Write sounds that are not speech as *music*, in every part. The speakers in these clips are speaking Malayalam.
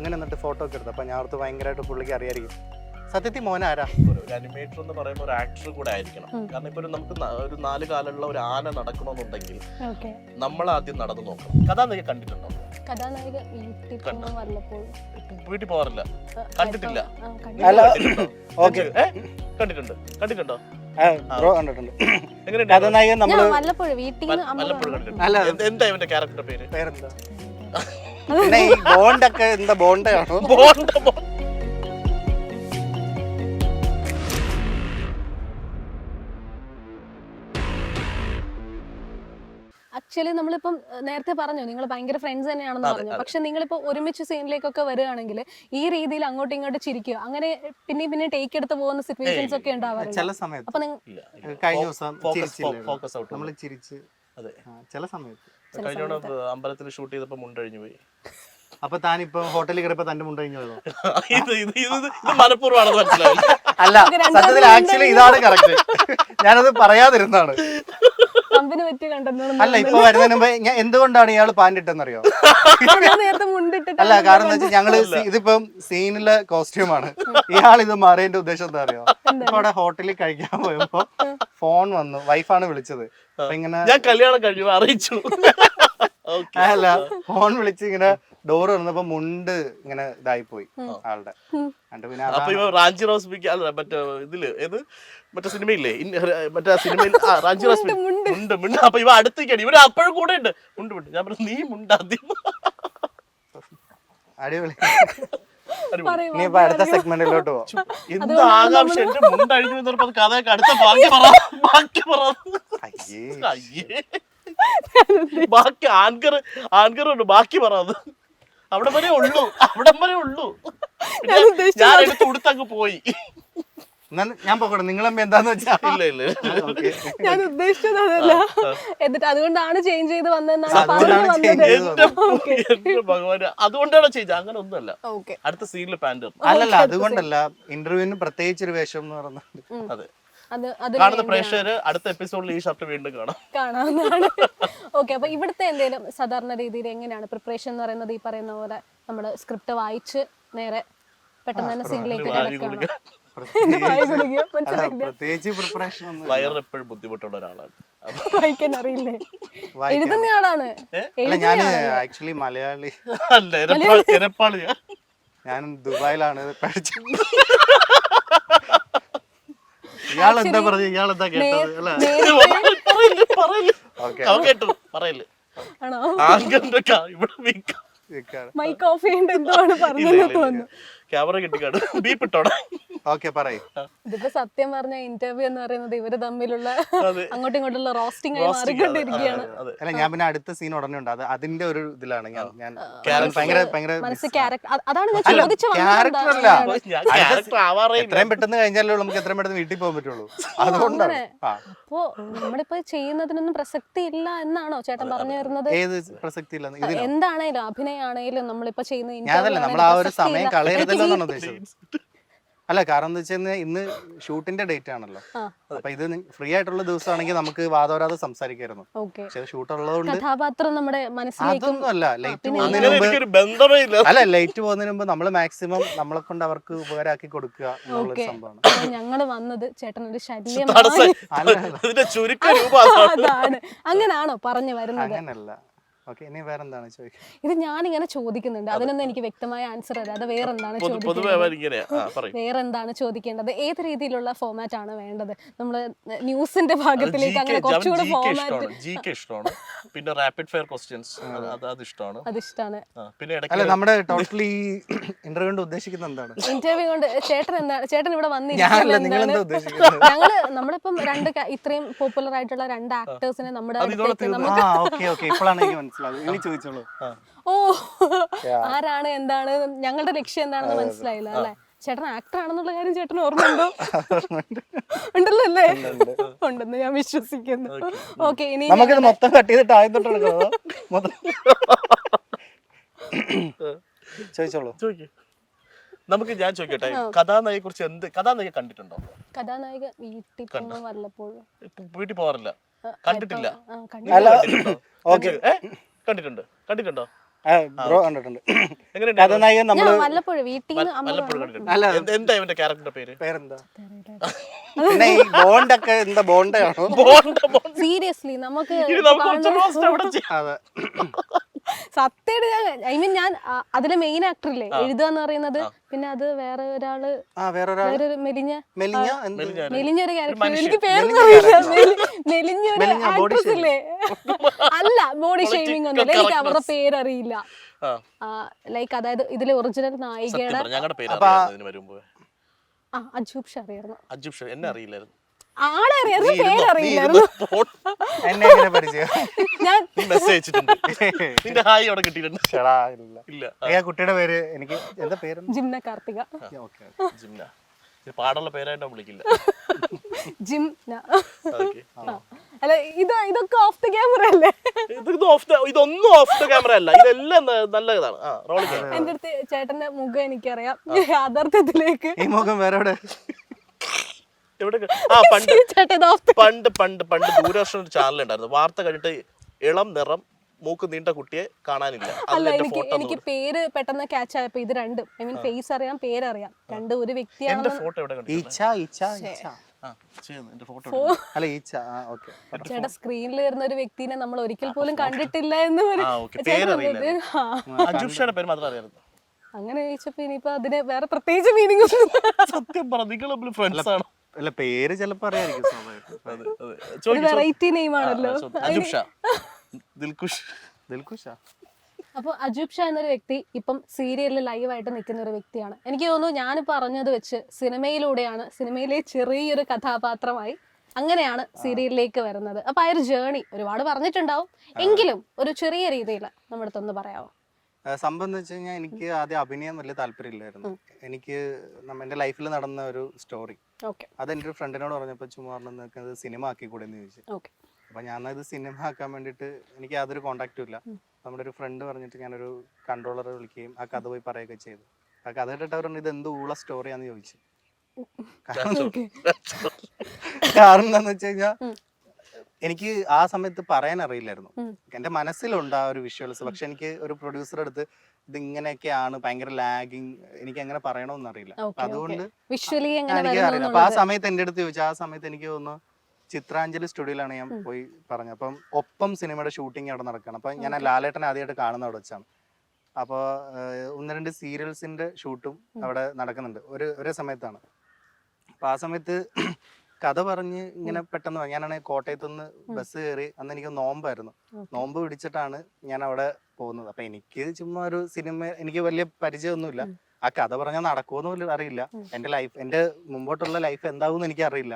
ഇങ്ങനെ എന്നിട്ട് ഫോട്ടോ ഒക്കെ എടുത്തു അപ്പൊ ഞാൻ ഓർത്ത് ഭയങ്കരമായിട്ട് പുള്ളിക്ക് അറിയായിരിക്കും. സത്യത്തിൽ മോൻ ആരാ? ഒരു അനിമേറ്റർ എന്ന് പറയുമ്പോൾ ഒരു ആക്ടർ കൂടെ ആയിരിക്കണം. കാരണം ഇപ്പൊ നമുക്ക് ഒരു നാല് കാലുള്ള ഒരു ആന നടക്കണമെന്നുണ്ടെങ്കിൽ ഓക്കെ. നമ്മൾ ആദ്യം നടന്നു നോക്കണം. കഥ നീ കണ്ടിട്ടുണ്ടോ? കഥാനായിക വീട്ടിൽ പോവാറില്ല കണ്ടിട്ടില്ല? കണ്ടിട്ടുണ്ടോ? കണ്ടിട്ടുണ്ട്. കണ്ടിട്ടുണ്ടോ. എന്താ ഇവന്റെ ക്യാരക്ടർ പേര്? പേരെന്താ? *laughs* പിന്നെ ഈ ബോണ്ടൊക്കെ എന്താ ബോണ്ടാണോ ബോണ്ട ആക്ച്വലി നമ്മളിപ്പം ഏഹ്, നേരത്തെ പറഞ്ഞു നിങ്ങൾ ഭയങ്കര ഫ്രണ്ട്സ് തന്നെയാണെന്ന് അതെ, പറഞ്ഞു. അതെ. പക്ഷെ നിങ്ങളിപ്പോ ഒരുമിച്ച് സീനിലേക്കൊക്കെ വരികയാണെങ്കിൽ ഈ രീതിയിൽ അങ്ങോട്ടും ഇങ്ങോട്ടും ചിരിക്കുക. അങ്ങനെ പിന്നെ പിന്നെ ടേക്ക് എടുത്ത് പോകുന്ന സിറ്റുവേഷൻസ് ഒക്കെ ഉണ്ടാവാറുണ്ട്. ചില സമയത്ത് അപ്പൊ നിങ്ങൾ ഇല്ല, കഴിഞ്ഞ ദിവസം focus- ചിരിച്ചില്ലേ? focus out നമ്മൾ ചിരിച്ച് അതെ. ആ, ചില സമയത്ത്. കഴിഞ്ഞ അമ്പലത്തിൽ ഷൂട്ട് ചെയ്തപ്പോ മുണ്ടഴിഞ്ഞു പോയി അപ്പൊ താനിപ്പോ ഹോട്ടലിൽ കയറിയപ്പോ തന്റെ മുണ്ട് കഴിഞ്ഞു പോയതോ? ഇത് ഇത് ഇത് ഇത് മനസ്സിലായി അല്ല സത്യത്തിൽ ആക്ച്വലി ഇതാണ് കറക്റ്റ്. ഞാനത് പറയാതിരുന്നാണ് അല്ല ഇപ്പൊ വരുന്നതിന് മുമ്പ് ഞാൻ എന്തുകൊണ്ടാണ് ഇയാൾ പാന്റ് ഇട്ടെന്നറിയോ നേരത്തെ മുണ്ടിട്ടിട്ട് അല്ല കാരണം എന്താ വെച്ചാൽ ഞങ്ങൾ ഇതിപ്പം സീനിലെ കോസ്റ്റ്യൂമാണ്. ഇയാൾ ഇത് മാറിയതിന്റെ ഉദ്ദേശം എന്താ അറിയോ? അവിടെ ഹോട്ടലിൽ കഴിക്കാൻ പോയപ്പോ ഫോൺ വന്നു. വൈഫാണ് വിളിച്ചത്. ഇങ്ങനെ ഞാൻ കല്യാണം കഴിഞ്ഞു അറിയിച്ചു. *laughs* ഓക്കെ അല്ല ഫോൺ വിളിച്ച് ഇങ്ങനെ ഡോർ തുറന്നപ്പോ മുണ്ട് ഇങ്ങനെ ഇതായി പോയി ആളുടെ. കണ്ടു പിന്നെ റാഞ്ചി റോസ് മറ്റേ ഇതിൽ ഏത്? മറ്റേ സിനിമയില്ലേ? മറ്റേ സിനിമയിൽ റാഞ്ചി റോസ് മുണ്ട് മുണ്ട്. അപ്പൊ ഇവ അടുത്തേക്കാണ് ഇവർ അപ്പോഴും കൂടെ ഉണ്ട്. മുണ്ട് മുണ്ട്. ഞാൻ പറഞ്ഞു നീ മുണ്ടാദ്യം അടിപൊളി അടിപൊളി. പറയൂ, ഇപ്പൊ അടുത്ത സെഗ്മെന്റിലോട്ട് പോ. എന്ത് ആകാംക്ഷ? എന്റെ മുണ്ടഴിഞ്ഞു എന്നപ്പോ കഥയൊക്കെ അടുത്ത ബാക്കി പറ ബാക്കി പറ. അയ്യേ. അയ്യേ. ബാക്കി ആൻകർ ആൻകർ ഉണ്ട് ബാക്കി പറ അത്. അവിടെ വരെ ഉള്ളൂ അവിടെ വരെ ഉള്ളൂ. ഞാൻ എടുത്തു കൊടുത്തങ്ങ് പോയി. ഞാൻ പോകണം നിങ്ങളമ്മ എന്താന്ന് വെച്ചാ ഇല്ല ഇല്ല ഞാൻ ഉദ്ദേശിച്ചത് അതല്ല. എന്നിട്ട് അതുകൊണ്ടാണ് ചേഞ്ച് ചെയ്ത് വന്നതെന്നാണ് ഭഗവാന്. അതുകൊണ്ടാണ് ചെയ്തത് അങ്ങനെ ഒന്നുമല്ല ഓക്കെ അടുത്ത സീനിൽ പാന്റ് അല്ലല്ല അതുകൊണ്ടല്ല. ഇന്റർവ്യൂവിന് പ്രത്യേകിച്ച് ഒരു വേഷം എന്ന് പറഞ്ഞത് അതെ. കാണുന്ന പ്രേക്ഷകര് അടുത്ത എപ്പിസോഡിൽ ഈ ഷർട്ട് വീണ്ടും കാണാം. കാണാവുന്നതാണ്. ഓക്കെ അപ്പൊ ഇവിടുത്തെ എന്തെങ്കിലും സാധാരണ രീതിയിൽ എങ്ങനെയാണ് പ്രിപ്പറേഷൻ എന്ന് പറയുന്നത്? ഈ പറയുന്ന പോലെ നമ്മൾ സ്ക്രിപ്റ്റ് വായിച്ച് നേരെ പെട്ടെന്ന് തന്നെ സീനിലേക്ക് പ്രത്യേകിച്ച് *laughs* പ്രിപ്പറേഷൻ എപ്പോഴും ബുദ്ധിമുട്ടുള്ള ഒരാളാണ്. വായിക്കാൻ അറിയില്ലേ? എഴുതുന്ന ആളാണ്. ഞാൻ ആക്ച്വലി മലയാളി. അല്ല ഞാൻ. ദുബായിലാണ് പഠിച്ചത്. *laughs* ഇയാൾ എന്താ പറഞ്ഞു? ഇയാൾ എന്താ കേട്ടത്? അല്ല. ക്യാമറ കിട്ടിക്കാണ്. ബീപ്പ് *laughs* ഇട്ടോടെ ഓക്കെ പറയ്. ഇതിപ്പോ സത്യം പറഞ്ഞ ഇന്റർവ്യൂ എന്ന് പറയുന്നത് ഇവർ തമ്മിലുള്ള. അങ്ങോട്ടും ഇങ്ങോട്ടുള്ള റോസ്റ്റിംഗ് ആയി. മാറിക്കൊണ്ടിരിക്കുകയാണ്. അല്ല ഞാൻ പിന്നെ അടുത്ത സീൻ ഉടനെ ഉണ്ട് അത് അതിന്റെ ഒരു ഇതിലാണ് ഞാൻ ഞാൻ ഭയങ്കര ഭയങ്കര മനസ്സ് ക്യാരക്ടർ അതാണ് ഞാൻ ചോദിച്ചു. എത്രയും പെട്ടെന്ന് കഴിഞ്ഞാലേ നമുക്ക് എത്രയും പെട്ടെന്ന് വീട്ടിൽ പോകാൻ പറ്റുള്ളൂ. അതുകൊണ്ടാണ്. അപ്പോ നമ്മളിപ്പോ ചെയ്യുന്നതിനൊന്നും പ്രസക്തി ഇല്ല എന്നാണോ ചേട്ടൻ പറഞ്ഞു വരുന്നത്? ഏത് പ്രസക്തി ഇല്ല എന്താണേലും അഭിനയാണേലും നമ്മളിപ്പോ ചെയ്യുന്ന ഞാൻ നമ്മൾ ആ ഒരു സമയം കളയരുതല്ലോ എന്നാണ് ഉദ്ദേശിച്ചത്. അല്ല കാരണം എന്താ വെച്ചാൽ ഇന്ന് ഷൂട്ടിന്റെ ഡേറ്റ് ആണല്ലോ. അപ്പൊ ഇത് ഫ്രീ ആയിട്ടുള്ള ദിവസമാണെങ്കിൽ നമുക്ക് വാദവരാതെ സംസാരിക്കായിരുന്നു. പക്ഷേ ഷൂട്ട് ഉള്ളതുകൊണ്ട് കഥാപാത്രം നമ്മുടെ മനസ്സിലേക്കും അതൊന്നും അല്ല. ലൈറ്റ് പോകുന്നതിന് മുമ്പ് അല്ല ലൈറ്റ് പോകുന്നതിന് മുമ്പ് നമ്മൾ മാക്സിമം നമ്മളെ കൊണ്ട് അവർക്ക് ഉപകാരമാക്കി കൊടുക്കുക എന്നുള്ള സംഭവമാണ്. ഞങ്ങൾ വന്നത് ശല്യം പറഞ്ഞു വരുന്നത്? അങ്ങനല്ല. ഇനി വേറെന്താണ് ഇങ്ങനെ ഇത് ഞാനിങ്ങനെ ചോദിക്കുന്നുണ്ട്. അതിനൊന്നും എനിക്ക് വ്യക്തമായ ആൻസർ അല്ലാതെ വേറെന്താണ് വേറെ വേറെന്താണ് ചോദിക്കേണ്ടത്? ഏത് രീതിയിലുള്ള ഫോമാറ്റ് ആണ് വേണ്ടത്? നമ്മൾ ന്യൂസിന്റെ ഭാഗത്തിലേക്ക് അങ്ങനെ കുറച്ചുകൂടെ ഫോമാറ്റ് ഇഷ്ടമാണ്. ജി കെ ഇഷ്ടമാണ്. പിന്നെ റാപ്പിഡ് ഫയർ ക്വസ്റ്റ്യൻസ് അത് അത് ഇഷ്ടമാണ് അതിഷ്ടാണ് പിന്നെ അല്ല നമ്മുടെ ടോട്ടലി ഇന്റർവ്യൂ കൊണ്ട് ഉദ്ദേശിക്കുന്നത് എന്താണ്? ഇന്റർവ്യൂ കൊണ്ട് ചേട്ടൻ എന്താണ് ചേട്ടൻ ഇവിടെ വന്നിരിക്കുന്നത് എന്താണ്? ഞങ്ങൾ നമ്മളിപ്പം രണ്ട് ഇത്രയും പോപ്പുലർ ആയിട്ടുള്ള രണ്ട് ആക്ടേഴ്സിനെ നമ്മുടെ അത് ഇപ്പോഴാണ് എനിക്ക് മനസ്സിലായത്. ഇനി ചോദിച്ചോളൂ. ഓ. ആരാണ് എന്താണ് ഞങ്ങളുടെ ലക്ഷ്യം എന്താണെന്ന് മനസ്സിലായില്ല അല്ലേ? ചേട്ടൻ ആക്ടർ ആണെന്നുള്ള കാര്യം ചേട്ടൻ ഓർമ്മയുണ്ടോ? *laughs* ഉണ്ടല്ലോ അല്ലേ? ഉണ്ടെന്ന് ഞാൻ വിശ്വസിക്കുന്നു. ഓക്കെ ഇനി നമുക്കിത് മൊത്തം കട്ട് ചെയ്തിട്ട് ആദ്യം തൊട്ട് മൊത്തം *coughs* ചോദിച്ചോളൂ. ചോദിക്ക്. നമുക്ക് ഞാൻ ചോദിക്കട്ടെ കഥാനായിയെ കുറിച്ച് എന്ത് കഥാനായിക കണ്ടിട്ടുണ്ടോ? കഥാനായിക വീട്ടിൽ വല്ലപ്പോഴും. വീട്ടിൽ പോകാറില്ല. കണ്ടിട്ടില്ല. അല്ല? ഓക്കെ? കണ്ടിട്ടുണ്ട്. കണ്ടിട്ടുണ്ടോ? ബ്രോ കണ്ടിട്ടുണ്ട്. എങ്ങനെയുണ്ട്? കഥനായകൻ നമ്മൾ വല്ലപ്പോഴും വീട്ടിൽ വല്ലപ്പോഴും കണ്ടിട്ടുണ്ട്. എന്താ ഇവന്റെ ക്യാരക്ടറിന്റെ പേര്? പേരെന്താ? പിന്നെ ഈ ബോണ്ടൊക്കെ എന്താ ബോണ്ടാണോ ബോണ്ട് ബോണ്ട്. സീരിയസ്ലി നമുക്ക് നമുക്ക് കുറച്ച് roast അവിടെ ചെയ്യാം. അതെ. സത്യമായിട്ട് ഞാൻ ഐ മീൻ ഞാൻ അതിലെ മെയിൻ ആക്ടർ ഇല്ലേ എഴുതുക എന്ന് പറയുന്നത് പിന്നെ അത് വേറെ ഒരാൾ വേറൊരു മെലിഞ്ഞ മെലിഞ്ഞ ഒരു ക്യാരക്ടർ. എനിക്ക് പേരൊന്നും മെലിഞ്ഞ അറിയില്ല. body ആക്ട്രസ് ഇല്ലേ? അല്ല ബോഡി ഷെയ്മിങ് ഒന്നുമില്ല. എനിക്ക് അവരുടെ. പേരറിയില്ല. ലൈക്ക് അതായത് ഇതിലെ ഒറിജിനൽ നായികയുടെ അജൂബ് ഷാ അറിയായിരുന്നു? അജുബ് ഷാ എന്നെ അറിയില്ലായിരുന്നു. പേരറിയില്ലായിരുന്നു. എന്നെ എങ്ങനെ പരിചയം? ഞാൻ മെസ്സേജ് അയച്ചിട്ടുണ്ട് നിന്റെ ഹായ് അവിടെ കിട്ടിയിട്ടുണ്ട്. ചേടാ ഇല്ല. ഇല്ല. ഏ കുട്ടിയുടെ പേര് എനിക്ക് എന്താ പേര്? ജിംന കാർത്തിക. ഓക്കേ ജിംന. ഇത് പാടുള്ള പേരായിട്ട് വിളിക്കില്ല. ജിംന. ഓക്കെ. അല്ല ഇത് ഇതൊക്കെ ഓഫ് ദി ക്യാമറ അല്ലേ? ഇത് ഓഫ് ദ ഇതൊന്നും ഓഫ് ദ ക്യാമറ അല്ല. ഇതെല്ലാം നല്ല ഇതാണ് ആ റോളിംഗ് അടുത്ത് ചേട്ടന്റെ മുഖം എനിക്കറിയാം. യാഥാർത്ഥ്യത്തിലേക്ക്. ഈ മുഖം വേറെ എവിടെ *laughs* ആ പണ്ട് പണ്ട് പണ്ട് പണ്ട് ദൂരദർശൻ ഒരു ചാനൽ ഉണ്ടായിരുന്നു വാർത്ത കഴിഞ്ഞിട്ട് ഇളം നിറം മൂക്ക് നീണ്ട കുട്ടിയെ കാണാനില്ല. അല്ല എനിക്ക് എനിക്ക് പേര് പെട്ടെന്ന് ക്യാച്ച് ആയപ്പോ ഇത് രണ്ടും. ഐ മീൻ ഫേസ് അറിയാം പേരറിയാം രണ്ട് ഒരു വ്യക്തിയാണ് ഫോട്ടോ എവിടെ ചേട്ടാ സ്ക്രീനിൽ വരുന്ന ഒരു വ്യക്തിനെ നമ്മൾ ഒരിക്കൽ പോലും കണ്ടിട്ടില്ല എന്ന് അങ്ങനെ ചോദിച്ചപ്പോ ഇനിയിപ്പോ അതിന് വേറെ പ്രത്യേകിച്ച് മീനിങ് ഒന്നും സത്യം പറഞ്ഞു നിങ്ങൾ ഫ്രണ്ട്സ് ആണ്? അല്ല പേര് ചിലപ്പോ അറിയായിരിക്കും. വെറൈറ്റി നെയിം ആണല്ലോ. ദിൽഖുഷ് ദിൽഖുഷാ അപ്പോൾ അജൂബ് ഷാ എന്നൊരു വ്യക്തി ഇപ്പം സീരിയലിൽ ലൈവായിട്ട് നിൽക്കുന്ന ഒരു വ്യക്തിയാണ്. എനിക്ക് തോന്നുന്നു ഞാൻ പറഞ്ഞത് വെച്ച് സിനിമയിലൂടെയാണ് സിനിമയിലെ ചെറിയൊരു കഥാപാത്രമായി അങ്ങനെയാണ് സീരിയലിലേക്ക് വരുന്നത്. അപ്പൊ ആ ഒരു ജേണി ഒരുപാട് പറഞ്ഞിട്ടുണ്ടാവും. എങ്കിലും ഒരു ചെറിയ രീതിയിൽ നമ്മുടെ അടുത്തൊന്ന് പറയാമോ? സംഭവം എന്ന് വെച്ച് കഴിഞ്ഞാൽ എനിക്ക് ആദ്യം അഭിനയം വലിയ താല്പര്യമില്ലായിരുന്നു. എനിക്ക് എന്റെ ലൈഫിൽ നടന്ന ഒരു സ്റ്റോറി. അത് എന്റെ ഒരു ഫ്രണ്ടിനോട് പറഞ്ഞപ്പോൾ ചുമ്മാ പറഞ്ഞു നിൽക്കുന്നത് സിനിമ ആക്കിക്കൂടെ എന്ന് ചോദിച്ചു അപ്പൊ ഞാനത് ഞാൻ ഇത് സിനിമ ആക്കാൻ വേണ്ടിട്ട് എനിക്ക് യാതൊരു കോണ്ടാക്റ്റും ഇല്ല. നമ്മുടെ ഒരു ഫ്രണ്ട് പറഞ്ഞിട്ട് ഞാനൊരു കൺട്രോളറെ വിളിക്കുകയും ആ കഥ പോയി പറയുകയൊക്കെ ചെയ്തു. ആ കഥ കേട്ടിട്ട് അവർ ഇത് എന്ത് ഊള സ്റ്റോറിയാന്ന് ചോദിച്ചു. *laughs* കാരണം എന്താന്ന് വെച്ച് കഴിഞ്ഞാൽ. എനിക്ക് ആ സമയത്ത് പറയാൻ അറിയില്ലായിരുന്നു. എന്റെ മനസ്സിലുണ്ട് ആ ഒരു വിഷ്വൽസ് പക്ഷെ എനിക്ക് ഒരു പ്രൊഡ്യൂസർ അടുത്ത് ഇത് ഇങ്ങനെയൊക്കെയാണ് ഭയങ്കര ലാഗിങ് എനിക്ക് എങ്ങനെ പറയണമെന്ന് അറിയില്ല അതുകൊണ്ട് എനിക്ക് അറിയില്ല. അപ്പൊ ആ സമയത്ത് എന്റെ അടുത്ത് ചോദിച്ചു. ആ സമയത്ത് എനിക്ക് തോന്നുന്നു ചിത്രാഞ്ജലി സ്റ്റുഡിയോയിലാണ് ഞാൻ പോയി പറഞ്ഞത്. അപ്പം ഒപ്പം സിനിമയുടെ ഷൂട്ടിംഗ് അവിടെ നടക്കണം അപ്പൊ ഞാൻ ലാലേട്ടനെ ആദ്യമായിട്ട് കാണുന്ന അവിടെ വെച്ചാണ്. അപ്പോൾ ഒന്ന് രണ്ട് സീരിയൽസിന്റെ ഷൂട്ടും അവിടെ നടക്കുന്നുണ്ട്. ഒരു ഒരേ സമയത്താണ്. അപ്പൊ ആ സമയത്ത് കഥ പറഞ്ഞ് ഇങ്ങനെ പെട്ടെന്ന് ഞാനാണെങ്കിൽ കോട്ടയത്ത് നിന്ന് ബസ് കയറി അന്ന് എനിക്ക് നോമ്പായിരുന്നു. നോമ്പ് പിടിച്ചിട്ടാണ് ഞാൻ അവിടെ പോകുന്നത്. അപ്പൊ എനിക്ക് ചുമ്മാ ഒരു സിനിമ എനിക്ക് വലിയ പരിചയമൊന്നുമില്ല. ആ കഥ പറഞ്ഞാൽ നടക്കുമെന്ന് അറിയില്ല. എന്റെ ലൈഫ് എന്റെ മുമ്പോട്ടുള്ള ലൈഫ് എന്താവും എനിക്ക് അറിയില്ല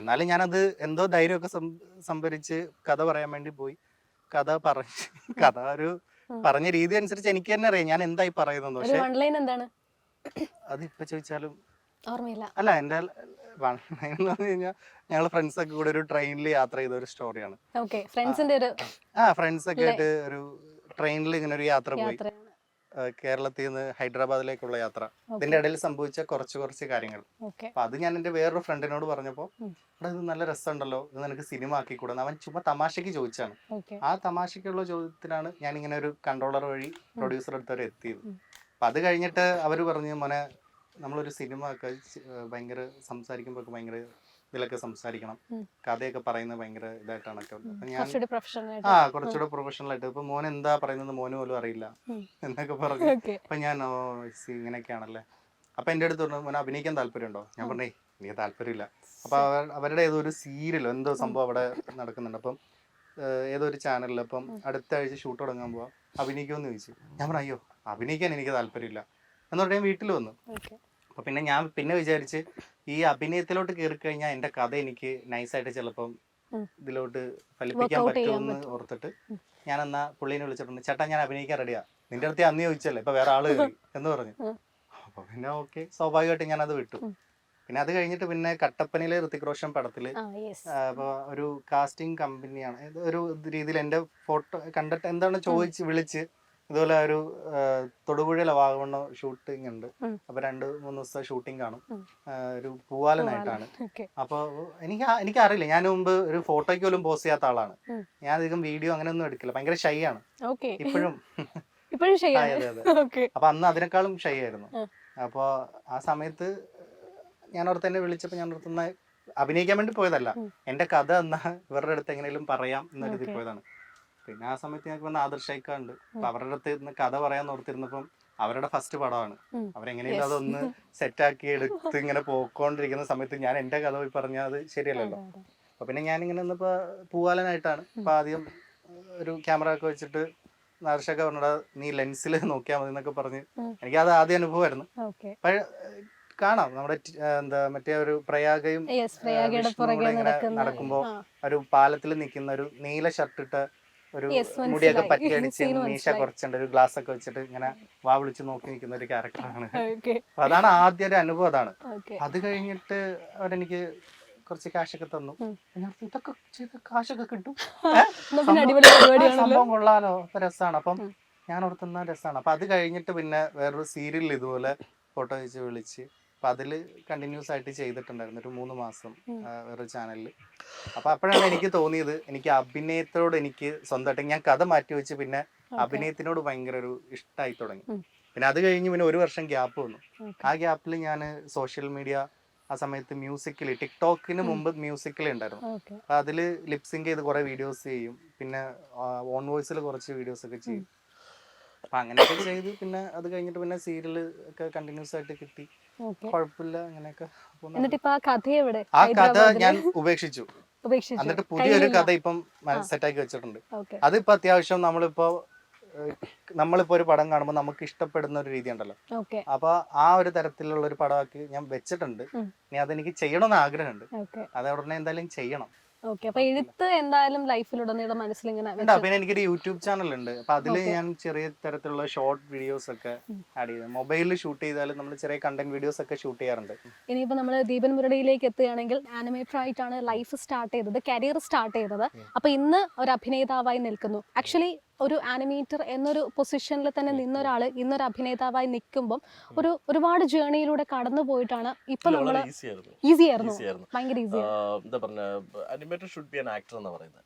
എന്നാലും ഞാനത് എന്തോ ധൈര്യമൊക്കെ സംഭരിച്ച് കഥ പറയാൻ വേണ്ടി പോയി. കഥ പറഞ്ഞു കഥ ഒരു പറഞ്ഞ രീതി അനുസരിച്ച് എനിക്ക് തന്നെ അറിയാം ഞാൻ എന്തായി പറയുന്നു പക്ഷെ വൺ ലൈൻ എന്താണ്? അത് ഇപ്പൊ ചോദിച്ചാലും ഓർമ്മയില്ല. അല്ല എന്റെ എന്ന് പറഞ്ഞു കഴിഞ്ഞാൽ ഞങ്ങൾ ഫ്രണ്ട്സ് ഒക്കെ കൂടെ ഒരു ട്രെയിനിൽ യാത്ര ചെയ്ത ഒരു സ്റ്റോറിയാണ് ഫ്രണ്ട്സിന്റെ ഒരു ആ ഫ്രണ്ട്സ് ഒക്കെ ആയിട്ട് ഒരു ട്രെയിനിൽ ഇങ്ങനെ ഒരു യാത്ര പോയി. കേരളത്തിൽ നിന്ന് ഹൈദരാബാദിലേക്കുള്ള യാത്ര. ഇതിന്റെ ഇടയിൽ സംഭവിച്ച കുറച്ച് കുറച്ച് കാര്യങ്ങൾ. അപ്പൊ അത് ഞാൻ എന്റെ വേറൊരു ഫ്രണ്ടിനോട് പറഞ്ഞപ്പോ അവിടെ ഇത് നല്ല രസമുണ്ടല്ലോ ഇത് നിനക്ക് സിനിമ ആക്കി കൂടാന്ന് അവൻ ചുമ്മാ തമാശക്ക് ചോദിച്ചാണ്. ആ തമാശക്കുള്ള ചോദ്യത്തിനാണ് ഞാൻ ഇങ്ങനെ ഒരു കൺട്രോളർ വഴി പ്രൊഡ്യൂസർ അടുത്തവരെ എത്തിയത്. അപ്പൊ അത് കഴിഞ്ഞിട്ട് അവർ പറഞ്ഞു മോനെ നമ്മളൊരു സിനിമ ഒക്കെ ഭയങ്കര സംസാരിക്കുമ്പോ ഒക്കെ ഭയങ്കര ഇതിലൊക്കെ സംസാരിക്കണം. കഥയൊക്കെ പറയുന്നത് ഭയങ്കര ഇതായിട്ടാണ് ഞാൻ ആ കുറച്ചുകൂടെ പ്രൊഫഷണൽ ആയിട്ട്. ഇപ്പൊ മോൻ എന്താ പറയുന്നത് മോന് പോലും അറിയില്ല. എന്നൊക്കെ പറഞ്ഞു. *laughs* അപ്പൊ ഞാൻ ഇങ്ങനെയൊക്കെയാണല്ലേ. അപ്പൊ എന്റെ അടുത്ത് പറഞ്ഞു മോനെ അഭിനയിക്കാൻ താല്പര്യമുണ്ടോ? ഞാൻ പറഞ്ഞേ എനിക്ക് താല്പര്യമില്ല. അപ്പൊ അവരുടെ ഏതോ ഒരു സീരിയലോ എന്തോ സംഭവം അവിടെ നടക്കുന്നുണ്ട്. അപ്പം ഏതോ ഒരു ചാനലിൽ അപ്പം അടുത്ത ആഴ്ച ഷൂട്ട് തുടങ്ങാൻ പോവാ അഭിനയിക്കുമെന്ന് ചോദിച്ചു. ഞാൻ പറഞ്ഞു അയ്യോ അഭിനയിക്കാൻ എനിക്ക് താല്പര്യമില്ല. എന്ന് പറഞ്ഞാൽ ഞാൻ വീട്ടിൽ വന്നു. അപ്പൊ പിന്നെ ഞാൻ പിന്നെ വിചാരിച്ച് ഈ അഭിനയത്തിലോട്ട് കയറി കഴിഞ്ഞാൽ എന്റെ കഥ എനിക്ക് നൈസായിട്ട് ചിലപ്പം. ഇതിലോട്ട് ഫലിപ്പിക്കാൻ പറ്റുമെന്ന് ഓർത്തിട്ട് ഞാൻ എന്നാ പുള്ളീനെ വിളിച്ചിട്ടുണ്ട് ചേട്ടാ ഞാൻ അഭിനയിക്കാൻ റെഡിയാ നിന്റെ അടുത്ത് അന്ന് ചോദിച്ചല്ലേ ഇപ്പൊ വേറെ ആൾ *laughs* എന്ന് പറഞ്ഞു. അപ്പൊ പിന്നെ ഓക്കെ സ്വാഭാവികമായിട്ട് ഞാൻ അത് വിട്ടു പിന്നെ അത് കഴിഞ്ഞിട്ട് പിന്നെ കട്ടപ്പനയിലെ ഋത്തിക് റോഷൻ പടത്തിൽ ഒരു കാസ്റ്റിംഗ് കമ്പനിയാണ് ഒരു രീതിയിൽ എന്റെ ഫോട്ടോ കണ്ടിട്ട് എന്താണ് ചോദിച്ച് വിളിച്ച് ഇതുപോലെ ഒരു തൊടുപുഴയിലെ വാഗമണ്ണ ഷൂട്ടിംഗ് ഉണ്ട്. അപ്പൊ രണ്ട് മൂന്ന് ദിവസത്തെ ഷൂട്ടിംഗ് കാണും. ഒരു പൂവാലനായിട്ടാണ്. അപ്പൊ എനിക്ക് എനിക്കറിയില്ല. എനിക്ക് അറിയില്ല ഞാൻ മുമ്പ് ഒരു ഫോട്ടോയ്ക്ക് പോലും പോസ്റ്റ് ചെയ്യാത്ത ആളാണ്. ഞാൻ അധികം വീഡിയോ അങ്ങനെ ഒന്നും എടുക്കില്ല. ഭയങ്കര ഷൈ ആണ്. ഇപ്പോഴും. *laughs* ഇപ്പോഴും ഷൈ അപ്പൊ അന്ന് അതിനേക്കാളും ഷൈ ആയിരുന്നു. അപ്പൊ ആ സമയത്ത് ഞാൻ ഓർത്ത് തന്നെ വിളിച്ചപ്പോ ഞാൻ ഓർത്തുന്ന അഭിനയിക്കാൻ വേണ്ടി പോയതല്ല. എന്റെ കഥ എന്നാ ഇവരുടെ അടുത്ത് എങ്ങനെയും പറയാം എന്നൊരു പോയതാണ്. പിന്നെ ആ സമയത്ത് ഞങ്ങൾക്ക് വന്ന ആദർശിക്കാണ്ട് അപ്പൊ അവരുടെ അടുത്ത് ഇരുന്ന് കഥ പറയാൻ ഓർത്തിരുന്നപ്പം അവരുടെ ഫസ്റ്റ് പടമാണ്. അവരെങ്ങനെയും അതൊന്ന് സെറ്റ് ആക്കി എടുത്ത് ഇങ്ങനെ പോയിക്കൊണ്ടിരിക്കുന്ന സമയത്ത് ഞാൻ എന്റെ കഥ പോയി പറഞ്ഞാൽ അത് ശരിയല്ലല്ലോ. അപ്പൊ പിന്നെ ഞാൻ ഇങ്ങനെ ഇന്നിപ്പോ പൂവാലനായിട്ടാണ്. അപ്പൊ ആദ്യം ഒരു ക്യാമറ ഒക്കെ വെച്ചിട്ട് നാർഷൊക്കെ പറഞ്ഞാ നീ ലെൻസിൽ നോക്കിയാൽ മതി എന്നൊക്കെ പറഞ്ഞ് എനിക്ക് അത് ആദ്യ അനുഭവമായിരുന്നു. കാണാം. നമ്മുടെ എന്താ മറ്റേ ഒരു പ്രയാഗയും നടക്കുമ്പോ ഒരു പാലത്തിൽ നിൽക്കുന്ന ഒരു നീല ഷർട്ട് ഇട്ട ഒരു. മുടിയൊക്കെ *laughs* പറ്റിയടിച്ച് മീശ കുറച്ചുണ്ട് ഒരു ഗ്ലാസ് ഒക്കെ വെച്ചിട്ട് ഇങ്ങനെ വാ വിളിച്ച് നോക്കി നിൽക്കുന്ന ഒരു ക്യാരക്ടറാണ് അപ്പൊ അതാണ് ആദ്യ ഒരു അനുഭവം അതാണ്. അത് കഴിഞ്ഞിട്ട് അവരെനിക്ക് കുറച്ച് കാശൊക്കെ തന്നു. ഇതൊക്കെ ചെയ്ത് കാശൊക്കെ കിട്ടും. *laughs* സംഭവം കൊള്ളാലോ. അപ്പൊ രസമാണ് അപ്പം ഞാൻ ഓർത്തുന്ന രസമാണ് അപ്പൊ അത് കഴിഞ്ഞിട്ട് പിന്നെ വേറൊരു സീരിയലിൽ ഇതുപോലെ ഫോട്ടോ വെച്ച് വിളിച്ച് അപ്പൊ അതിൽ കണ്ടിന്യൂസ് ആയിട്ട് ചെയ്തിട്ടുണ്ടായിരുന്നു ഒരു മൂന്ന് മാസം വേറെ വേറൊരു ചാനലിൽ അപ്പൊ അപ്പോഴാണ് എനിക്ക് തോന്നിയത് എനിക്ക് അഭിനയത്തോട് എനിക്ക് സ്വന്തമായിട്ട് ഞാൻ കഥ മാറ്റി വെച്ച് പിന്നെ അഭിനയത്തിനോട് ഭയങ്കര ഒരു ഇഷ്ടമായി തുടങ്ങി. പിന്നെ അത് കഴിഞ്ഞ് പിന്നെ ഒരു വർഷം ഗ്യാപ്പ് വന്നു. ആ ഗ്യാപ്പിൽ ഞാൻ സോഷ്യൽ മീഡിയ ആ സമയത്ത് മ്യൂസിക്കിൽ ടിക്ടോക്കിന് മുമ്പ് മ്യൂസിക്കിൽ ഉണ്ടായിരുന്നു. അപ്പൊ അതിൽ ലിപ്സിങ് ചെയ്ത് കുറെ വീഡിയോസ് ചെയ്യും പിന്നെ ഓൺ വോയിസിൽ കുറച്ച് വീഡിയോസ് ഒക്കെ ചെയ്യും. അപ്പൊ അങ്ങനെയൊക്കെ ചെയ്ത് പിന്നെ അത് കഴിഞ്ഞിട്ട് പിന്നെ സീരിയൽ ഒക്കെ കണ്ടിന്യൂസ് ആയിട്ട് കിട്ടി. കുഴപ്പമില്ല അങ്ങനെയൊക്കെ. പോകുന്നു. എന്നിട്ട് ഇപ്പൊ ആ കഥ എവിടെ? ആ കഥ ഞാൻ ഉപേക്ഷിച്ചു. എന്നിട്ട് പുതിയൊരു കഥ ഇപ്പം സെറ്റാക്കി വെച്ചിട്ടുണ്ട്. അതിപ്പോ അത്യാവശ്യം നമ്മളിപ്പോ നമ്മളിപ്പോ ഒരു പടം കാണുമ്പോൾ നമുക്ക് ഇഷ്ടപ്പെടുന്ന ഒരു രീതി ഉണ്ടല്ലോ. അപ്പൊ ആ ഒരു തരത്തിലുള്ള ഒരു പടമാക്കി ഞാൻ വെച്ചിട്ടുണ്ട്. ഇനി അതെനിക്ക് ചെയ്യണമെന്ന് ആഗ്രഹമുണ്ട്. അത് ഉടനെ എന്തായാലും ചെയ്യണം. ഓക്കെ അപ്പൊ എഴുത്ത് എന്തായാലും ലൈഫിലുടനീളം പിന്നെ എനിക്കൊരു യൂട്യൂബ് ചാനൽ ഉണ്ട് അപ്പൊ അതിൽ ഞാൻ ചെറിയ തരത്തിലുള്ള ഷോർട്ട് വീഡിയോസ് ഒക്കെ ആഡ് ചെയ്ത് മൊബൈലിൽ ഷൂട്ട് ചെയ്താലും നമ്മൾ ചെറിയ കണ്ടന്റ് വീഡിയോസ് ഒക്കെ ഷൂട്ട് ചെയ്യാറുണ്ട്. ഇനിയിപ്പോ നമ്മൾ ദീപൻ മുരടിയിലേക്ക് എത്തുകയാണെങ്കിൽ ആനിമേറ്റർ ആയിട്ടാണ് ലൈഫ് സ്റ്റാർട്ട് ചെയ്തത് കരിയർ സ്റ്റാർട്ട് ചെയ്തത്. അപ്പൊ ഇന്ന് ഒരു അഭിനേതാവായി നിൽക്കുന്നു. ആക്ച്വലി ഒരു ആനിമേറ്റർ എന്നൊരു പൊസിഷനിൽ തന്നെ നിന്നൊരാൾ ഇന്നൊരു അഭിനേതാവായി നിൽക്കുമ്പം ഒരു ഒരുപാട് ജേണിയിലൂടെ കടന്നു പോയിട്ടാണ് ഇപ്പൊ നമ്മൾ ഈസി ആയിരുന്നു. ഭയങ്കര ഈസി എന്താ പറഞ്ഞ animator should be an actor എന്ന് പറയുന്നത്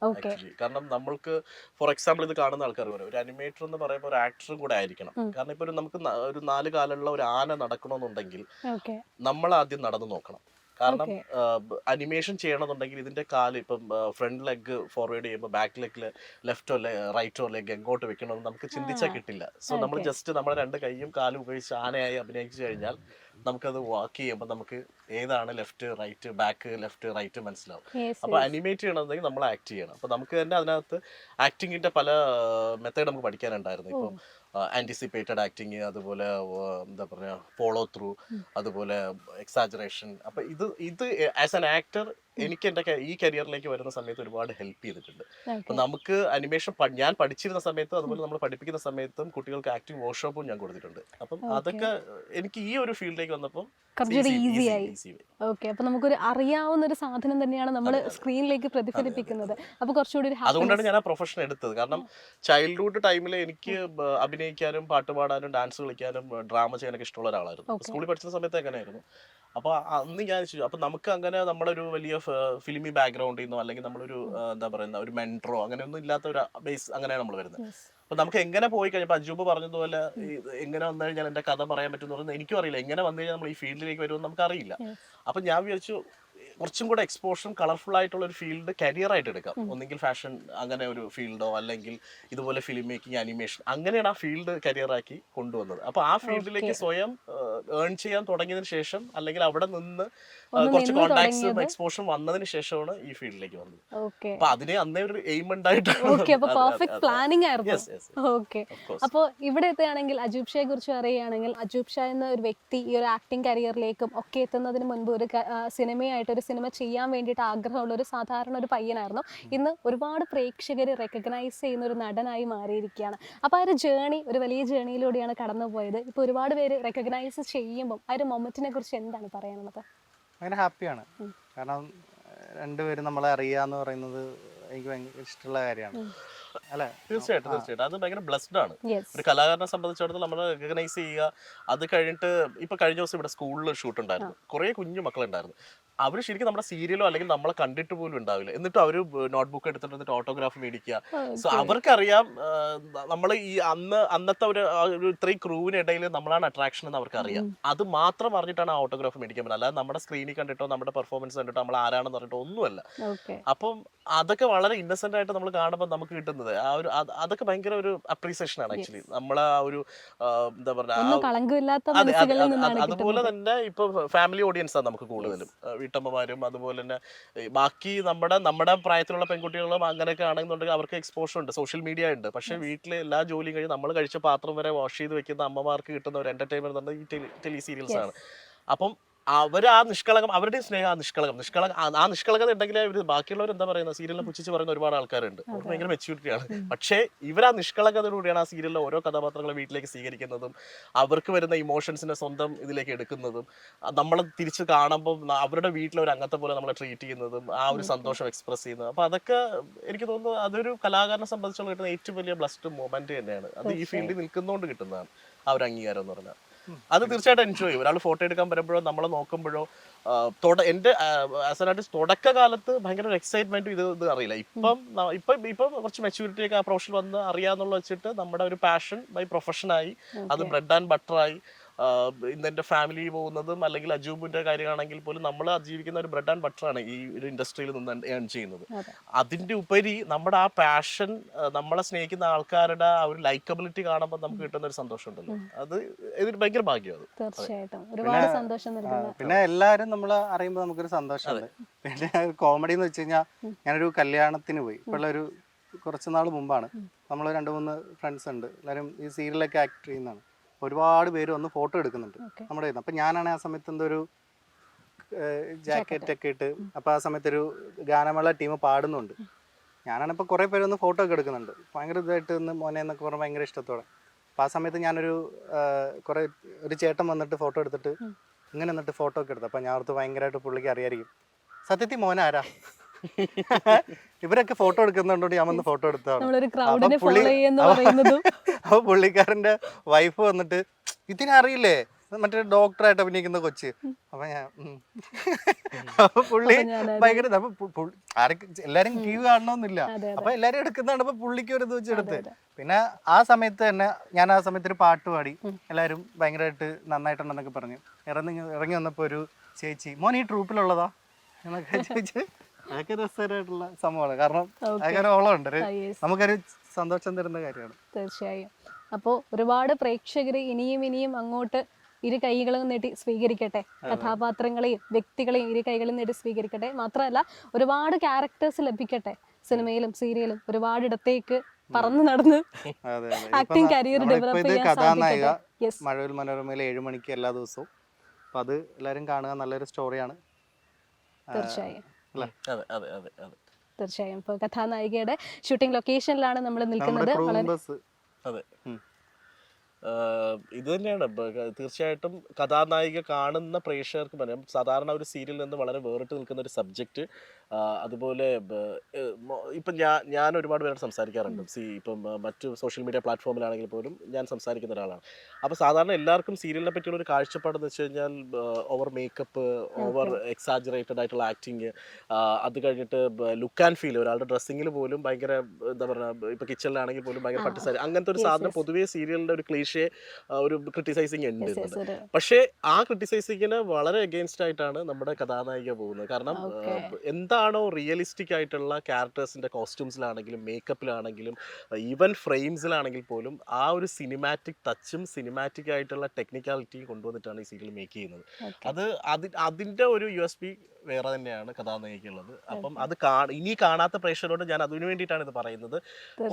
കാരണം നമ്മൾക്ക് ഫോർ എക്സാമ്പിൾ ഇത് കാണുന്ന ആൾക്കാർ പറയും ഒരു അനിമേറ്റർ എന്ന് പറയുമ്പോൾ ഒരു ആക്ടറും കൂടെ ആയിരിക്കണം. കാരണം ഇപ്പൊ നമുക്ക് ഒരു നാല് കാലുള്ള ഒരു ആന നടക്കണമെന്നുണ്ടെങ്കിൽ നമ്മൾ ആദ്യം നടന്നു നോക്കണം. കാരണം. അനിമേഷൻ ചെയ്യണമെന്നുണ്ടെങ്കിൽ ഇതിന്റെ കാൽ ഇപ്പം ഫ്രണ്ട് ലെഗ് ഫോർവേഡ് ചെയ്യുമ്പോൾ ബാക്ക് ലെഗിൽ ലെഫ്റ്റോ റൈറ്റോ ലെഗ് എങ്ങോട്ട് വെക്കണമെന്ന് നമുക്ക് ചിന്തിച്ചാൽ കിട്ടില്ല. സോ നമ്മൾ ജസ്റ്റ് നമ്മുടെ രണ്ട് കൈയും കാലും ഉപയോഗിച്ച് ആനയായി അഭിനയിച്ചു കഴിഞ്ഞാൽ നമുക്കത് വാക്ക് ചെയ്യുമ്പോൾ നമുക്ക് ഏതാണ് left right back left right മനസ്സിലാവും. അപ്പൊ അനിമേറ്റ് ചെയ്യണമെന്നുണ്ടെങ്കിൽ നമ്മൾ ആക്ട് ചെയ്യണം. അപ്പൊ നമുക്ക് തന്നെ അതിനകത്ത് ആക്ടിങ്ങിന്റെ പല മെത്തേഡ് നമുക്ക് പഠിക്കാനുണ്ടായിരുന്നു. ഇപ്പം ആന്റിസിപ്പേറ്റഡ് ആക്ടിങ് അതുപോലെ എന്താ പറയുക ഫോളോ ത്രൂ അതുപോലെ എക്സാജറേഷൻ അപ്പം ഇത് ഇത് ആസ് ആൻ ആക്ടർ എനിക്ക് എന്റെ ഈ കരിയറിലേക്ക് വരുന്ന സമയത്ത് ഒരുപാട് ഹെൽപ്പ് ചെയ്തിട്ടുണ്ട്. അപ്പൊ നമുക്ക് അനിമേഷൻ ഞാൻ പഠിച്ചിരുന്ന സമയത്തും അതുപോലെ നമ്മൾ പഠിപ്പിക്കുന്ന സമയത്തും കുട്ടികൾക്ക് ആക്ടിംഗ് വർക്ക്ഷോപ്പും ഞാൻ കൊടുത്തിട്ടുണ്ട്. അപ്പം അതൊക്കെ എനിക്ക് ഈ ഒരു ഫീൽഡിലേക്ക് വന്നപ്പോൾ കുറച്ചുകൂടി ഈസി ആയി. ഓക്കെ. അപ്പൊ നമുക്കൊരു അറിയാവുന്ന ഒരു സാധനം തന്നെയാണ് നമ്മൾ സ്ക്രീനിലേക്ക് പ്രതിഫലിപ്പിക്കുന്നത്. അപ്പൊ കുറച്ചുകൂടി അതുകൊണ്ടാണ് ഞാൻ ആ പ്രൊഫഷൻ എടുത്തത്. കാരണം ചൈൽഡ്ഹുഡ് ടൈമിൽ എനിക്ക് അഭിനയിക്കാനും പാട്ട് പാടാനും ഡാൻസ് കളിക്കാനും ഡ്രാമ ചെയ്യാനൊക്കെ ഇഷ്ടമുള്ള ഒരാളായിരുന്നു. സ്കൂളിൽ പഠിച്ച സമയത്ത് അങ്ങനെയായിരുന്നു. അപ്പൊ അന്ന് ഞാൻ അപ്പൊ നമുക്ക് അങ്ങനെ നമ്മളൊരു വലിയ ഫിലിമി ബാക്ക്ഗ്രൗണ്ടിൽ നിന്നോ അല്ലെങ്കിൽ നമ്മളൊരു എന്താ പറയുന്ന ഒരു മെൻട്രോ അങ്ങനെയൊന്നും ഇല്ലാത്ത ഒരു ബേസ് അങ്ങനെയാണ് നമ്മൾ വരുന്നത്. അപ്പൊ നമുക്ക് എങ്ങനെ പോയി കഴിഞ്ഞപ്പോൾ അജൂബ് പറഞ്ഞതുപോലെ എങ്ങനെ വന്നു കഴിഞ്ഞാൽ എന്റെ കഥ പറയാൻ പറ്റും എന്ന് പറയുന്നത് എനിക്കും അറിയില്ല. എങ്ങനെ വന്നു കഴിഞ്ഞാൽ നമ്മൾ ഈ ഫീൽഡിലേക്ക് വരുമെന്ന് നമുക്ക് അറിയില്ല അപ്പൊ ഞാൻ വിചാരിച്ചു കുറച്ചും കൂടെ എക്സ്പോഷറും കളർഫുൾ ആയിട്ടുള്ള ഒരു ഫീൽഡ് കരിയർ ആയിട്ട് എടുക്കാം. ഒന്നെങ്കിൽ ഫാഷൻ അങ്ങനെ ഒരു ഫീൽഡോ അല്ലെങ്കിൽ ഇതുപോലെ ഫിലിം മേക്കിംഗ് അനിമേഷൻ അങ്ങനെയാണ് ആ ഫീൽഡ് കരിയർ ആക്കി കൊണ്ടുവന്നത്. അപ്പൊ ആ ഫീൽഡിലേക്ക് സ്വയം ഏൺ ചെയ്യാൻ തുടങ്ങിയതിന് ശേഷം അല്ലെങ്കിൽ അവിടെ നിന്ന് കുറച്ച് കോൺടാക്ട്സും? എക്സ്പോഷറും വന്നതിന് ശേഷമാണ് ഈ ഫീൽഡിലേക്ക് വന്നത്. ഓക്കെ അപ്പൊ അതിനെ അന്നേ ഒരു എയിം ഉണ്ടായിട്ട് ഓക്കെ അപ്പൊ പെർഫെക്റ്റ് പ്ലാനിങ് ആയിരുന്നു. Yes yes okay Of course. അപ്പോൾ ഇവിടെ എത്തുകയാണെങ്കിൽ അജൂബ് ഷായെ കുറിച്ച് പറയുകയാണെങ്കിൽ അജൂബ് ഷാ എന്ന ഒരു വ്യക്തി ഈ ഒരു ആക്ടിംഗ് കരിയറിലേക്കും ഒക്കെ എത്തുന്നതിന് മുൻപ് ഒരു സിനിമയായിട്ട് ഒരു സിനിമ ചെയ്യാൻ വേണ്ടിയിട്ട് ആഗ്രഹമുള്ള ഒരു സാധാരണ ഒരു പയ്യനായിരുന്നു. ഇന്ന് ഒരുപാട് പ്രേക്ഷകർ റെക്കഗ്നൈസ് ചെയ്യുന്ന ഒരു നടനായി മാറിയിരിക്കുകയാണ്. അപ്പോൾ ആ ഒരു ജേണി ഒരു വലിയ ജേണിയിലൂടെയാണ് കടന്നുപോയത്. ഇപ്പോൾ ഒരുപാട് പേര് റെക്കഗ്നൈസ് ചെയ്യുമ്പോൾ ആ ഒരു മൊമെന്റിനെ കുറിച്ച് എന്താണ് പറയാനുള്ളത്? അങ്ങനെ ഹാപ്പിയാണ് കാരണം രണ്ടുപേരും നമ്മളെ അറിയാന്ന് പറയുന്നത് എനിക്ക് ഭയങ്കര ഇഷ്ടമുള്ള കാര്യമാണ്. അല്ലെ? തീർച്ചയായിട്ടും തീർച്ചയായിട്ടും. അത് ഭയങ്കര ബ്ലസ്ഡ് ആണ്. ഒരു കലാകാരനെ സംബന്ധിച്ചിടത്തോളം നമ്മൾ റെക്കഗ്നൈസ് ചെയ്യുക. അത് കഴിഞ്ഞിട്ട് ഇപ്പൊ കഴിഞ്ഞ ദിവസം ഇവിടെ സ്കൂളിൽ ഷൂട്ട് ഉണ്ടായിരുന്നു. കുറെ കുഞ്ഞു മക്കളുണ്ടായിരുന്നു. അവർ ശരിക്കും നമ്മുടെ സീരിയലോ അല്ലെങ്കിൽ നമ്മളെ കണ്ടിട്ട് പോലും ഉണ്ടാവില്ല. എന്നിട്ട് അവർ നോട്ട്ബുക്ക് എടുത്തിട്ട് എന്നിട്ട് ഓട്ടോഗ്രാഫ് മേടിക്കുക. സോ അവർക്കറിയാം നമ്മൾ ഈ അന്ന് അന്നത്തെ ഒരു ഇത്രയും ക്രൂവിനിടയിൽ നമ്മളാണ് അട്രാക്ഷൻ എന്ന് അവർക്കറിയാം. അത് മാത്രം അറിഞ്ഞിട്ടാണ് ആ ഓട്ടോഗ്രാഫ് മേടിക്കാൻ പറ്റുന്നത്. അല്ലാതെ നമ്മുടെ സ്ക്രീനിൽ കണ്ടിട്ടോ നമ്മുടെ പെർഫോമൻസ് കണ്ടിട്ടോ നമ്മൾ ആരാണെന്ന് പറഞ്ഞിട്ടോ ഒന്നുമല്ല. അപ്പം അതൊക്കെ വളരെ ഇന്നസെന്റ് ആയിട്ട് നമ്മൾ കാണുമ്പോൾ നമുക്ക് കിട്ടുന്നത്. ആ ഒരു അതൊക്കെ ഭയങ്കര ഒരു അപ്രീസിയേഷൻ ആണ് ആക്ച്വലി നമ്മളെ ആ ഒരു എന്താ പറയുക അതുപോലെ തന്നെ ഇപ്പൊ ഫാമിലി ഓഡിയൻസ് ആണ് നമുക്ക് കൂടുതലും. വീട്ടമ്മമാരും അതുപോലെ തന്നെ ബാക്കി നമ്മുടെ നമ്മുടെ പ്രായത്തിലുള്ള പെൺകുട്ടികളും അങ്ങനെയൊക്കെ ആണെന്നുണ്ടെങ്കിൽ അവർക്ക് എക്സ്പോഷർ ഉണ്ട് സോഷ്യൽ മീഡിയ ഉണ്ട്. പക്ഷേ വീട്ടിലെ എല്ലാ ജോലിയും കഴിഞ്ഞ് നമ്മൾ കഴിച്ച പാത്രം വരെ വാഷ് ചെയ്ത് വെക്കുന്ന അമ്മമാർക്ക് കിട്ടുന്ന ഒരു എന്റർടൈൻമെന്റ് എന്ന് പറഞ്ഞാൽ ഈ ടെലി സീരിയൽസ് ആണ്. അപ്പം അവർ ആ നിഷ്കളങ്കം അവരുടെ സ്നേഹം ആ നിഷ്കളങ്കം. നിഷ്കളങ്ക ആ- നിഷ്കളങ്കത ഉണ്ടെങ്കിൽ ഇവർ ബാക്കിയുള്ളവർ എന്താ പറയുന്നത്? സീരിയലിനെ പുച്ഛിച്ച് പറയുന്ന ഒരുപാട് ആൾക്കാരുണ്ട്. അവർ ഭയങ്കര മെച്യൂരിറ്റി ആണ്. പക്ഷേ ഇവർ ആ നിഷ്കളങ്കതയോടുകൂടിയാണ് ആ സീരിയലിലെ ഓരോ കഥാപാത്രങ്ങളെ വീട്ടിലേക്ക് സ്വീകരിക്കുന്നതും അവർക്ക് വരുന്ന ഇമോഷൻസിനെ സ്വന്തം ഇതിലേക്ക് എടുക്കുന്നതും നമ്മൾ തിരിച്ച് കാണുമ്പോൾ അവരുടെ വീട്ടിലെ ഒരു അംഗത്തെ പോലെ നമ്മളെ ട്രീറ്റ് ചെയ്യുന്നതും ആ ഒരു സന്തോഷം എക്സ്പ്രസ് ചെയ്യുന്നത്. അപ്പൊ അതൊക്കെ എനിക്ക് തോന്നുന്നു അതൊരു കലാകാരനെ സംബന്ധിച്ചുള്ള കിട്ടുന്ന ഏറ്റവും വലിയ ബ്ലസ്റ്റ് മൊമെന്റ് തന്നെയാണ്. അത് ഈ ഫീൽഡിൽ നിൽക്കുന്നതുകൊണ്ട് കിട്ടുന്നതാണ് ആ ഒരു അംഗീകാരം എന്ന് പറഞ്ഞാൽ. അത് തീർച്ചയായിട്ടും എൻജോയ് ചെയ്യും. ഒരാൾ ഫോട്ടോ എടുക്കാൻ വരുമ്പോഴോ നമ്മളെ നോക്കുമ്പോഴോ എന്റെ എന്റെ ആസ് ആൻ ആർട്ടിസ്റ്റ് തുടക്കകാലത്ത് ഭയങ്കര ഒരു എക്സൈറ്റ്മെന്റും ഇത് ഇത് അറിയില്ല. ഇപ്പം ഇപ്പം ഇപ്പം കുറച്ച് മെച്യൂരിറ്റി ഒക്കെ ആ പ്രൊഫഷൻ വന്ന് അറിയാന്നുള്ള വെച്ചിട്ട് നമ്മുടെ ഒരു പാഷൻ ബൈ പ്രൊഫഷനായി അത് ബ്രെഡ് ആൻഡ് ബട്ടറായി ഇന്ന് എന്റെ ഫാമിലി പോകുന്നതും അല്ലെങ്കിൽ അജൂബിന്റെ കാര്യമാണെങ്കിൽ പോലും നമ്മൾ ജീവിക്കുന്ന ഒരു ബ്രെഡ് ആൻഡ് ബട്ടർ ആണ് ഈ ഒരു ഇൻഡസ്ട്രിയിൽ നിന്ന് ഏൺ ചെയ്യുന്നത്. അതെ. അതിന്റെ ഉപരി നമ്മുടെ ആ പാഷൻ നമ്മളെ സ്നേഹിക്കുന്ന ആൾക്കാരുടെ ആ ഒരു ലൈക്കബിലിറ്റി കാണുമ്പോൾ നമുക്ക് കിട്ടുന്ന ഒരു സന്തോഷം ഉണ്ടല്ലോ അത് ഇതൊരു ഭയങ്കര ഭാഗ്യമാണ് തീർച്ചയായിട്ടും. ഒരുപാട് സന്തോഷം പിന്നെ എല്ലാവരും നമ്മൾ അറിയുമ്പോൾ നമുക്കൊരു സന്തോഷമുണ്ട്. പിന്നെ കോമഡി എന്ന് വെച്ച് കഴിഞ്ഞാൽ ഞാനൊരു കല്യാണത്തിന് പോയി. ഇപ്പോഴുള്ള ഒരു കുറച്ച് നാൾ മുമ്പാണ്. നമ്മൾ രണ്ട് മൂന്ന് ഫ്രണ്ട്സ് ഉണ്ട്. എല്ലാവരും ഈ സീരിയലൊക്കെ ആക്ട് ചെയ്യുന്നതാണ്. ഒരുപാട് പേര് വന്ന് ഫോട്ടോ എടുക്കുന്നുണ്ട്. നമ്മുടെ കയ്യിൽ നിന്ന്. അപ്പം ഞാനാണ് ആ സമയത്ത് എന്തോ ഒരു ജാക്കറ്റ്. ഒക്കെ ഇട്ട് അപ്പോൾ ആ സമയത്ത് ഒരു ഗാനമേള ടീം പാടുന്നുണ്ട്. ഞാനാണ് ഇപ്പോൾ കുറേ പേര് വന്ന് ഫോട്ടോ ഒക്കെ എടുക്കുന്നുണ്ട്. ഭയങ്കര ഇതായിട്ട് നിന്ന് മോനെ എന്നൊക്കെ പറഞ്ഞാൽ ഭയങ്കര ഇഷ്ടത്തോടെ. അപ്പോൾ ആ സമയത്ത് ഞാനൊരു കുറെ കുറേ ഒരു ചേട്ടൻ വന്നിട്ട് ഫോട്ടോ എടുത്തിട്ട് ഇങ്ങനെ വന്നിട്ട് ഫോട്ടോ ഒക്കെ എടുത്തു. അപ്പൊ ഞാൻ ഓർത്ത് ഭയങ്കരമായിട്ട് പുള്ളിക്ക് അറിയായിരിക്കും. സത്യത്തിൽ മോനാരാ? *laughs* ഇവരൊക്കെ ഫോട്ടോ എടുക്കുന്നുണ്ടോ ഞാൻ വന്ന് ഫോട്ടോ എടുത്താണ് അപ്പൊ പുള്ളിക്കാരന്റെ വൈഫ് വന്നിട്ട് ഇതിനറിയില്ലേ മറ്റേ ഡോക്ടറായിട്ട് അഭിനയിക്കുന്ന കൊച്ച്. അപ്പൊ ഞാൻ. *laughs* അപ്പൊ പുള്ളി ഭയങ്കര. അപ്പൊ ആരൊക്കെ എല്ലാരും ക്യൂ കാണണമെന്നില്ല. അപ്പൊ എല്ലാരും എടുക്കുന്നതാണ്. അപ്പൊ പുള്ളിക്ക് ഒരു ഇത് വെച്ചെടുത്ത്. പിന്നെ ആ സമയത്ത് തന്നെ ഞാൻ ആ സമയത്ത് ഒരു പാട്ട് പാടി. എല്ലാരും ഭയങ്കരമായിട്ട് നന്നായിട്ടുണ്ടെന്നൊക്കെ പറഞ്ഞു. ഇറങ്ങി ഇറങ്ങി വന്നപ്പോ ഒരു ചേച്ചി മോൻ ഈ ട്രൂപ്പിലുള്ളതാ എന്നൊക്കെ *laughs* ചോദിച്ച് അതൊക്കെ രസകരമായിട്ടുള്ള സംഭവമാണ്. കാരണം അങ്ങനെ ഓളമുണ്ട്. ഒരു- നമുക്കൊരു സന്തോഷം തരുന്ന കാര്യമാണ്. തീർച്ചയായും. അപ്പോൾ ഒരുപാട് പ്രേക്ഷകർ ഇനിയും ഇനിയും അങ്ങോട്ട് ഇരു കൈകളും നീട്ടി സ്വീകരിക്കട്ടെ. കഥാപാത്രങ്ങളെയും വ്യക്തികളെയും ഇരു കൈകളും നീട്ടി സ്വീകരിക്കട്ടെ. മാത്രമല്ല ഒരുപാട് ക്യാരക്ടേഴ്സ് ലഭിക്കട്ടെ. സിനിമയിലും സീരിയലും ഒരുപാട് ഇടത്തേക്ക് പറന്നു നടന്ന് ആക്ടിങ് കരിയർ ഡെവലപ്പ് ചെയ്യാൻ മനോരമയിലെ. മഴവിൽ മനോരമയിൽ ഏഴ് മണിക്ക് എല്ലാ ദിവസവും. അപ്പൊ അത് എല്ലാരും കാണുക നല്ലൊരു സ്റ്റോറിയാണ് തീർച്ചയായും. അതെ അതെ അതെ അതെ. തീർച്ചയായും. ഇപ്പോൾ കഥാനായികയുടെ ഷൂട്ടിംഗ് ലൊക്കേഷനിലാണ് നമ്മൾ നിൽക്കുന്നത്. വളരെ അതെ. ഇത് തന്നെയാണ്. തീർച്ചയായിട്ടും കഥാനായിക കാണുന്ന പ്രേക്ഷകർക്ക് പറയാം. സാധാരണ ഒരു സീരിയലിൽ നിന്ന് വളരെ വേറിട്ട് നിൽക്കുന്ന ഒരു സബ്ജക്റ്റ്. അതുപോലെ ഇപ്പം ഞാൻ ഞാൻ ഒരുപാട് പേരോട് സംസാരിക്കാറുണ്ട്. സി ഇപ്പം മറ്റു സോഷ്യൽ മീഡിയ പ്ലാറ്റ്ഫോമിലാണെങ്കിൽ പോലും ഞാൻ സംസാരിക്കുന്ന ഒരാളാണ്. അപ്പോൾ സാധാരണ എല്ലാവർക്കും സീരിയലിനെ പറ്റിയുള്ള ഒരു കാഴ്ചപ്പാടെന്ന് വെച്ച് കഴിഞ്ഞാൽ ഓവർ മേക്കപ്പ് ഓവർ എക്സാജറേറ്റഡ് ആയിട്ടുള്ള ആക്ടിങ് അത് കഴിഞ്ഞിട്ട് ലുക്ക് ആൻഡ് ഫീൽ ഒരാളുടെ ഡ്രസ്സിങ്ങിൽ പോലും ഭയങ്കര എന്താ പറയുക ഇപ്പം കിച്ചണിലാണെങ്കിൽ പോലും ഭയങ്കര പട്ടുസാരി അങ്ങനത്തെ ഒരു സാധനം പൊതുവേ സീരിയലിന്റെ ഒരു ക്ലീഷേ ഒരു ക്രിട്ടിസൈസിങ് ഉണ്ട് പക്ഷേ ആ ക്രിട്ടിസൈസിങ്ങിന് വളരെ അഗേൻസ്റ്റ് ആയിട്ടാണ് നമ്മുടെ കഥാനായിക പോകുന്നത്. കാരണം Okay. എന്താണോ റിയലിസ്റ്റിക് ആയിട്ടുള്ള ക്യാരക്ടേഴ്സിന്റെ കോസ്റ്റ്യൂംസിലാണെങ്കിലും മേക്കപ്പിലാണെങ്കിലും ഈവൻ ഫ്രെയിംസിലാണെങ്കിൽ പോലും ആ ഒരു സിനിമാറ്റിക് ടച്ചും സിനിമാറ്റിക് ആയിട്ടുള്ള ടെക്നിക്കാലിറ്റിയും കൊണ്ടുവന്നിട്ടാണ് ഈ സീരിയൽ മേക്ക് ചെയ്യുന്നത്. അത് അതിന്റെ ഒരു യു എസ് പി വേറെ തന്നെയാണ് കഥാനായികയുള്ളത്. അപ്പം അത് ഇനി കാണാത്ത പ്രേക്ഷകരോട് ഞാൻ അതിനു വേണ്ടിയിട്ടാണ് ഇത് പറയുന്നത്.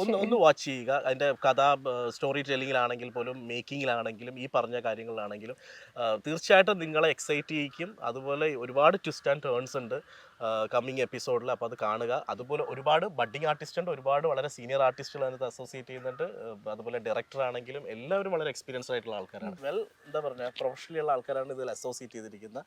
ഒന്ന് ഒന്ന് വാച്ച് ചെയ്യുക. അതിന്റെ കഥ സ്റ്റോറി ടെല്ലിങ്ങിലാണെങ്കിൽ പോലും മേക്കിങ്ങിലാണെങ്കിലും ഈ പറഞ്ഞ കാര്യങ്ങളിലാണെങ്കിലും തീർച്ചയായിട്ടും നിങ്ങളെ എക്സൈറ്റ് ചെയ്യിക്കും. അതുപോലെ ഒരുപാട് ട്വിസ്റ്റ് ആൻഡ് ടേൺസ് ഉണ്ട് കമ്മിങ് എപ്പിസോഡിൽ അപ്പോൾ അത് കാണുക. അതുപോലെ ഒരുപാട് ബഡ്ഡിങ് ആർട്ടിസ്റ്റ് ഉണ്ട്. ഒരുപാട് വളരെ സീനിയർ ആർട്ടിസ്റ്റുകൾ അതിനകത്ത് അസോസിയേറ്റ് ചെയ്യുന്നുണ്ട്. അതുപോലെ ഡയറക്ടർ ആണെങ്കിലും എല്ലാവരും വളരെ എക്സ്പീരിയൻസ്ഡ് ആയിട്ടുള്ള ആൾക്കാരാണ്. വെൽ എന്താ പറയുക പ്രൊഫഷണലി ഉള്ള ആൾക്കാരാണ് ഇതിൽ അസോസിയേറ്റ് ചെയ്തിരിക്കുന്നത്.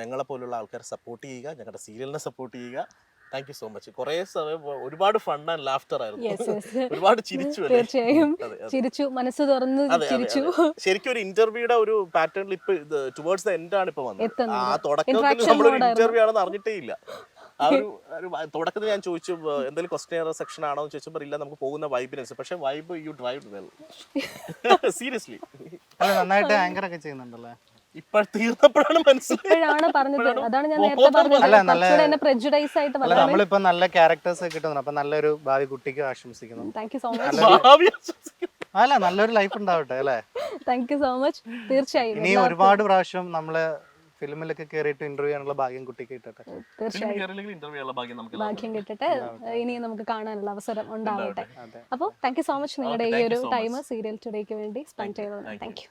ഞങ്ങളെ പോലുള്ള ആൾക്കാർ സപ്പോർട്ട് ചെയ്യുക ഞങ്ങളുടെ സീരിയലിനെ സപ്പോർട്ട് ചെയ്യുക. താങ്ക് യു സോ മച്ച് കുറെ സമയം ഒരുപാട് ഫൺ ആൻഡ് ലാഫ്റ്റർ ആയിരുന്നു. ഒരുപാട് ചിരിച്ചു? തീർച്ചയായും. ചിരിച്ചു മനസ്സ് തുറന്ന് ചിരിച്ചു. ശരിക്കും ഒരു ഇന്റർവ്യൂയുടെ ഒരു പാറ്റേണിൽ ഇപ്പൊ ടുവേർഡ്സ് ദ എൻഡ് ആണ് ഇപ്പൊ വന്നത്. ആ തുടക്കത്തിൽ നമ്മൾ ഇന്റർവ്യൂ ആണെന്ന് അറിഞ്ഞിട്ടേ ഇല്ല ആ ഒരു തുടക്കത്തിൽ ഞാൻ ചോദിച്ചു എന്തെങ്കിലും ക്വസ്റ്റ്യൻ സെക്ഷൻ ആണോ? എന്ന് ചോദിച്ചപ്പോൾ ഇല്ല നമുക്ക് പോകുന്ന വൈബിനനുസരിച്ച് പക്ഷെ vibe you drive well seriously അല്ല നന്നായിട്ട് ആങ്കർ ഒക്കെ ചെയ്യുന്നുണ്ടല്ലേ? ഇപ്പോഴാണ് പറഞ്ഞത്. അതാണ് ഞാൻ നേരത്തെ പറഞ്ഞത്. എന്നെ ആയിട്ട് നമ്മളിപ്പോ നല്ല ക്യാരക്ടേഴ്സ് ഒക്കെ കിട്ടുന്നു അപ്പൊ നല്ലൊരു ഭാവി കുട്ടിക്ക് ആശംസിക്കുന്നു. താങ്ക് യു സോ മച്ച് ഭാവി ആശ്വസിക്കുന്നു. അല്ല നല്ലൊരു ലൈഫ് ഉണ്ടാവട്ടെ അല്ലേ? താങ്ക് യു സോ മച്ച് തീർച്ചയായും. ഇനി ഒരുപാട് പ്രാവശ്യം നമ്മൾ ഫിലിമിലൊക്കെ കയറിയിട്ട് ഇന്റർവ്യൂ ചെയ്യാനുള്ള ഭാഗ്യം കുട്ടിക്ക് കിട്ടട്ടെ. തീർച്ചയായും. ഭാഗ്യം കിട്ടട്ടെ. ഇനി നമുക്ക് കാണാനുള്ള അവസരം ഉണ്ടാവട്ടെ. അപ്പോൾ താങ്ക് യു സോ മച്ച് നിങ്ങളുടെ ഈ ഒരു ടൈം സീരിയൽ ടുഡേക്ക് വേണ്ടി സ്പെൻഡ് ചെയ്തത് താങ്ക് യു